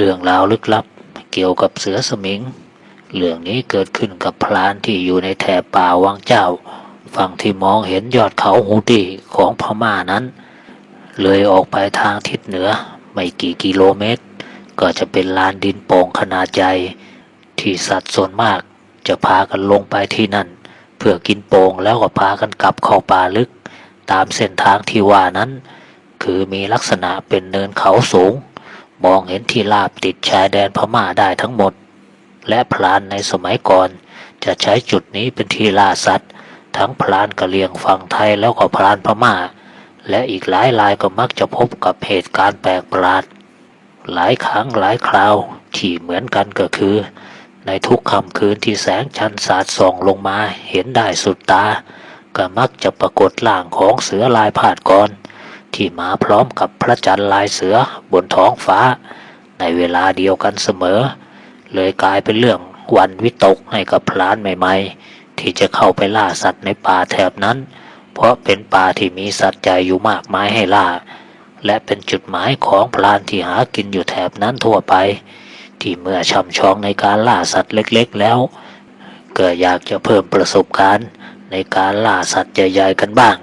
เรื่องราวลึกลับเกี่ยวกับเสือสมิง เรื่องนี้เกิดขึ้นกับพรานที่อยู่ในแถบป่าวังเจ้า ฝั่งที่มองเห็นยอดเขาฮูตีของพม่านั้น เลยออกไปทางทิศเหนือไม่กี่กิโลเมตร ก็จะเป็นลานดินโป่งขนาดใหญ่ที่สัตว์ส่วนมากจะพากันลงไปที่นั่น เพื่อกินโป่งแล้วก็พากันกลับเข้าป่าลึก ตามเส้นทางที่ว่านั้น คือมีลักษณะเป็นเนินเขาสูง มองเห็นที่ราบติดชายแดนพม่าได้ทั้งหมด และพลานในสมัยก่อน จะใช้จุดนี้เป็นที่ล่าสัตว์ ทั้งพลานกะเหรี่ยงฝั่งไทยแล้วก็พลานพม่า และอีกหลายรายก็มักจะพบกับเหตุการณ์แปลกประหลาด หลายครั้งหลายคราวที่เหมือนกันก็คือ ในทุกค่ำคืนที่แสงจันสาดส่องลงมาเห็นได้สุดตา ก็มักจะปรากฏร่างของเสือลายผาดกร ที่มาพร้อมกับพระจันทร์ลายเสือบนท้องฟ้า ในเวลาเดียวกันเสมอ เลยกลายเป็นเรื่องวันวิตกให้กับพลานใหม่ ๆ ที่จะเข้าไปล่าสัตว์ในป่าแถบนั้น เพราะเป็นป่าที่มีสัตว์ใหญ่อยู่มากมายให้ล่า และเป็นจุดหมายของพลานที่หากินอยู่แถบนั้นทั่วไป ที่เมื่อช่ำชองในการล่าสัตว์เล็กๆ แล้วก็อยากจะเพิ่มประสบการณ์ในการล่าสัตว์ใหญ่ๆกันบ้าง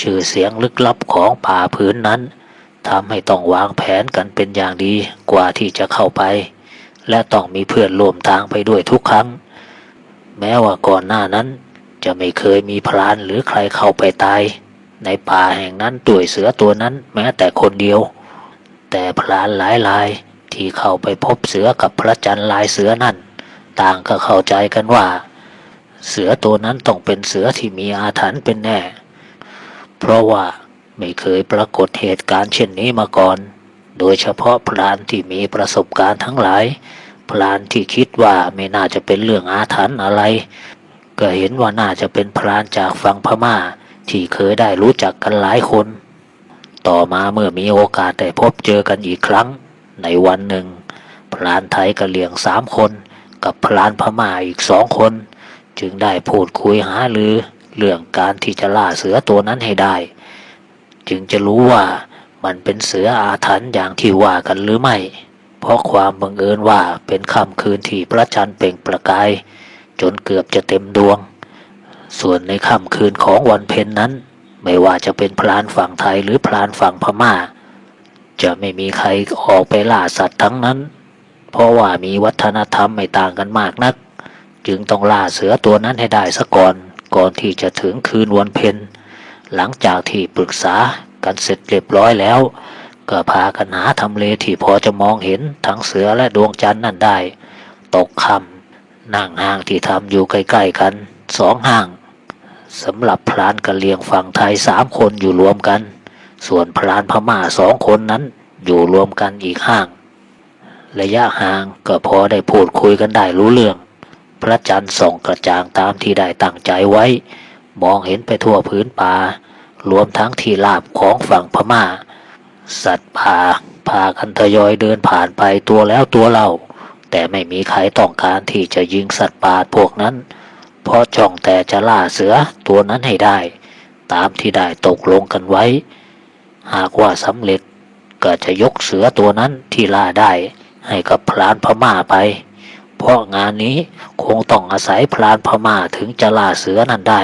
ชื่อเสียงลึกลับของป่าพื้นนั้นทำให้ต้องวางแผนกันเป็นอย่างดีกว่าที่จะเข้าไป และต้องมีเพื่อนร่วมทางไปด้วยทุกครั้ง แม้ว่าก่อนหน้านั้น จะไม่เคยมีพรานหรือใครเข้าไปตาย ในป่าแห่งนั้นด้วยเสือตัวนั้นแม้แต่คนเดียว แต่พรานหลายรายที่เข้าไปพบเสือกับพระจันทร์ลายเสือนั่น ต่างก็เข้าใจกันว่า เสือตัวนั้นต้องเป็นเสือที่มีอาถรรพ์เป็นแน่ เพราะว่าไม่เคยปรากฏเหตุการณ์เช่นนี้มาก่อน โดยเฉพาะพรานที่มีประสบการณ์ทั้งหลาย พรานที่คิดว่าไม่น่าจะเป็นเรื่องอาถรรพ์อะไร ก็เห็นว่าน่าจะเป็นพรานจากฝั่งพม่า ที่เคยได้รู้จักกันหลายคน ต่อมาเมื่อมีโอกาสได้พบเจอกันอีกครั้ง ในวันหนึ่ง พรานไทยกะเหลี่ยงสามคน กับพรานพม่าอีกสองคน จึงได้พูดคุยหาลือ เรื่องการที่จะล่าเสือตัวนั้นให้ได้ จึงจะรู้ว่ามันเป็นเสืออาถรรพ์อย่างที่ว่ากันหรือไม่ เพราะความบังเอิญว่าเป็นค่ำคืนที่พระจันทร์เปล่งประกาย จนเกือบจะเต็มดวง ส่วนในค่ำคืนของวันเพ็ญนนั้น ไม่ว่าจะเป็นพรานฝั่งไทยหรือพรานฝั่งพม่า จะไม่มีใครออกไปล่าสัตว์ทั้งนั้น เพราะว่ามีวัฒนธรรมไม่ต่างกันมากนัก จึงต้องล่าเสือตัวนั้นให้ได้ซะก่อน ก่อนที่จะถึงคืนวันเพ็ญหลังจากที่ปรึกษากันเสร็จเรียบร้อยแล้ว ก็พากันหาทำเลที่พอจะมองเห็นทั้งเสือและดวงจันทร์นั่นได้ ตกคำนั่งห้างที่ทำอยู่ใกล้ๆกันสองห้างสำหรับพรานกะเลียงฝั่งไทยสามคนอยู่รวมกัน ส่วนพรานพม่าสองคนนั้นอยู่รวมกันอีกห้าง ระยะห่างก็พอได้พูดคุยกันได้รู้เรื่อง พระจันทร์ส่องกระจ่างตามที่ได้ตั้งใจไว้ มองเห็นไปทั่วพื้นป่ารวมทั้งที่ลาบของฝั่งพม่า สัตว์ป่าพากันทยอยเดินผ่านไปตัวแล้วตัวเล่า แต่ไม่มีใครต้องการที่จะยิงสัตว์ป่าพวกนั้น เพราะจ้องแต่จะล่าเสือตัวนั้นให้ได้ ตามที่ได้ตกลงกันไว้ หากว่าสำเร็จก็จะยกเสือตัวนั้นที่ล่าได้ให้กับพรานพม่าไป เพราะงานนี้คงต้องอาศัยพรานพม่าถึงจะล่าเสือนั้นได้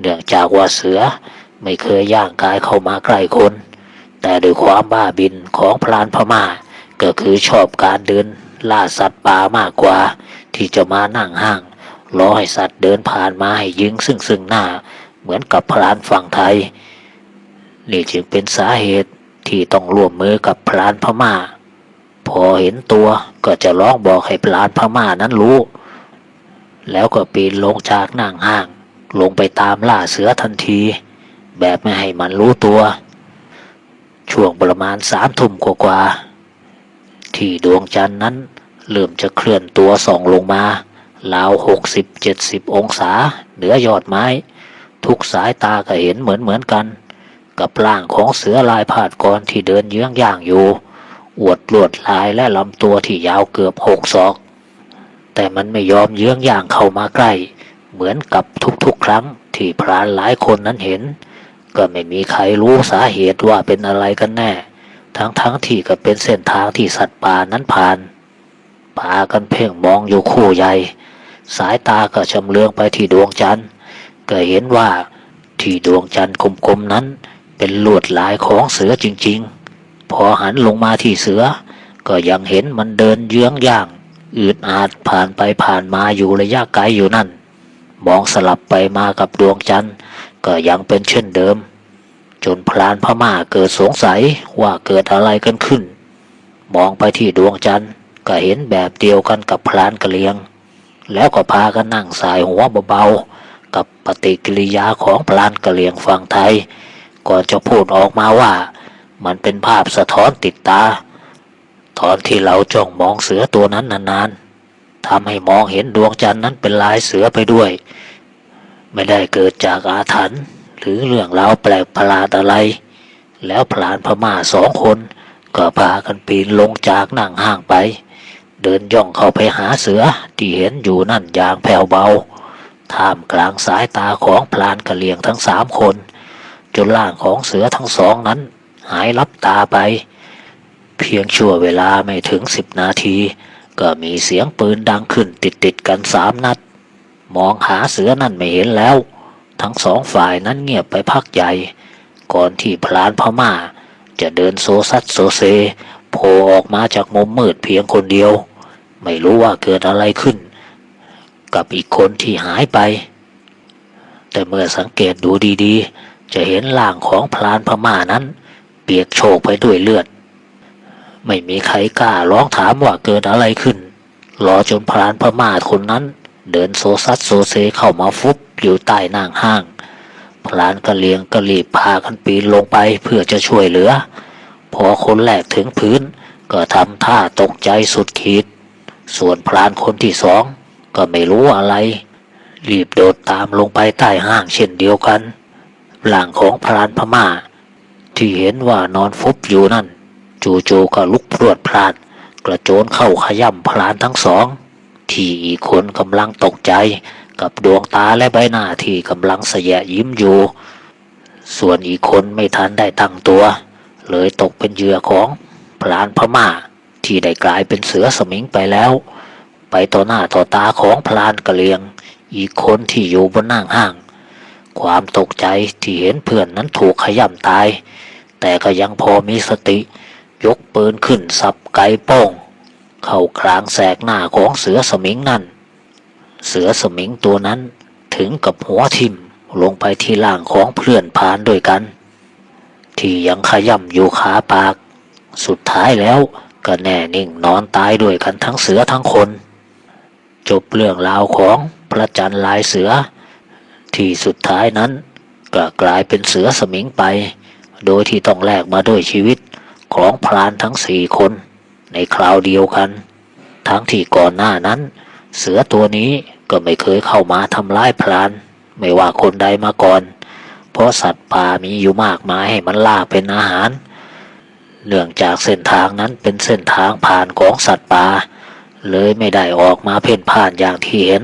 เนื่องจากว่าเสือไม่เคยย่างกายเข้ามาใกล้คน แต่ด้วยความบ้าบินของพรานพม่า ก็คือชอบการเดินล่าสัตว์ป่ามากกว่า ที่จะมานั่งห้างรอให้สัตว์เดินผ่านมาให้ยิงซึ่งซึ่งหน้า เหมือนกับพรานฝั่งไทย นี่จึงเป็นสาเหตุที่ต้องร่วมมือกับพรานพม่า พอเห็นตัวก็จะร้องบอกให้พรานพม่านั้นรู้ แล้วก็ปีนลงจากนั่งห้าง ลงไปตามล่าเสือทันที แบบไม่ให้มันรู้ตัว ช่วงประมาณสามทุ่มกว่าๆที่ดวงจันทร์นั้นเริ่มจะเคลื่อนตัวส่องลงมาราวหกสิบเจ็ดสิบองศาเหนือยอดไม้ ทุกสายตาก็เห็นเหมือนเหมือนกัน กับร่างของเสือลายผาดกรที่เดินเยื้องย่างอยู่ อวดลวดลายและลำตัวที่ยาวเกือบหกศอก แต่มันไม่ยอมเยื้องย่างเข้ามาใกล้ เหมือนกับทุกๆครั้งที่พรานหลายคนนั้นเห็น ก็ไม่มีใครรู้สาเหตุว่าเป็นอะไรกันแน่ ทั้งทั้งๆที่ก็เป็นเส้นทางที่สัตว์ป่านั้นผ่านพากันเพ่งมองอยู่คู่ใหญ่ สายตาก็ชำเลืองไปที่ดวงจันทร์ ก็เห็นว่าที่ดวงจันทร์กลมๆนั้นเป็นลวดลายของเสือจริงๆ พอหันลงมาที่เสือ ก็ยังเห็นมันเดินเยื้องย่าง อืดอาดผ่านไปผ่านมาอยู่ระยะไกลอยู่นั่น มองสลับไปมากับดวงจันทร์ ก็ยังเป็นเช่นเดิม จนพลานพม่าเกิดสงสัยว่าเกิดอะไรกันขึ้น มองไปที่ดวงจันทร์ก็เห็นแบบเดียวกันกับพลานกะเลียง แล้วก็พากันนั่งสายหัวเบาๆกับปฏิกิริยาของพลานกะเหลียงฝั่งไทยก่อนจะพูดออกมาว่า มันเป็นภาพสะท้อนติดตา ตอนที่เราจ้องมองเสือตัวนั้นนานๆทำให้มองเห็นดวงจันทร์นั้นเป็นลายเสือไปด้วย ไม่ได้เกิดจากอาถรรพ์หรือเรื่องราวแปลกประหลาดอะไร แล้วพลานพม่าสองคน ก็พากันปีนลงจากนั่งห้างไป เดินย่องเข้าไปหาเสือที่เห็นอยู่นั่นอย่างแผ่วเบาท่ามกลางสายตาของพลานกะเหลียงทั้งสามคน จนร่างของเสือทั้งสองนั้น หายลับตาไป เพียงชั่วเวลาไม่ถึงสิบนาที ก็มีเสียงปืนดังขึ้นติดติดกันสามนัด มองหาเสือนั่นไม่เห็นแล้ว ทั้งสองฝ่ายนั้นเงียบไปพักใหญ่ ก่อนที่พลานพม่า จะเดินโซซัดโซเซโผล่ออกมาจากมุมมืดเพียงคนเดียว ไม่รู้ว่าเกิดอะไรขึ้น กับอีกคนที่หายไป แต่เมื่อสังเกตดูดีๆ จะเห็นร่างของพลานพม่านั้น เปียกโชกไปด้วยเลือด ไม่มีใครกล้าร้องถามว่าเกิดอะไรขึ้น รอจนพลานพม่าคนนั้น เดินโซซัดโซเซเข้ามาฟุบอยู่ใต้นางห้างพลานกะเลียงกะรีบพากันปีนลงไปเพื่อจะช่วยเหลือ พอคนแรกถึงพื้น ก็ทำท่าตกใจสุดขีด ส่วนพลานคนที่สองก็ไม่รู้อะไร รีบโดดตามลงไปใต้ห้างเช่นเดียวกันหลังของพลานพม่า ที่เห็นว่านอนฟุบอยู่นั่น จู่ๆก็ลุกพรวดพลาด กระโจนเข้าขย่ำพลานทั้งสอง ที่อีกคนกำลังตกใจกับดวงตาและใบหน้าที่กำลังเสยะยิ้มอยู่ ส่วนอีกคนไม่ทันได้ตั้งตัว เลยตกเป็นเหยื่อของพลานพม่า ที่ได้กลายเป็นเสือสมิงไปแล้ว ไปต่อหน้าต่อตาของพลานกะเลียง อีกคนที่อยู่บนนั่งห้าง ความตกใจที่เห็นเพื่อนนั้นถูกขย่ำตาย แต่ก็ยังพอมีสติ ยกปืนขึ้นสับไกป้องเข้ากลางแสกหน้าของเสือสมิงนั่น เสือสมิงตัวนั้นถึงกับหัวทิ่มลงไปที่ล่างของเพื่อนพานด้วยกัน ที่ยังขย่ำอยู่ขาปาก สุดท้ายแล้วก็แน่นิ่งนอนตายด้วยกันทั้งเสือทั้งคน จบเรื่องราวของพระจันทร์ลายเสือ ที่สุดท้ายนั้นก็กลายเป็นเสือสมิงไป โดยที่ต้องแลกมาด้วยชีวิตของพรานทั้งสี่คน ในคราวเดียวกัน ทั้งที่ก่อนหน้านั้น เสือตัวนี้ก็ไม่เคยเข้ามาทำร้ายพราน ไม่ว่าคนใดมาก่อน เพราะสัตว์ป่ามีอยู่มากมายให้มันล่าเป็นอาหาร เนื่องจากเส้นทางนั้นเป็นเส้นทางผ่านของสัตว์ป่าเลยไม่ได้ออกมาเพ่นพ่านอย่างที่เห็น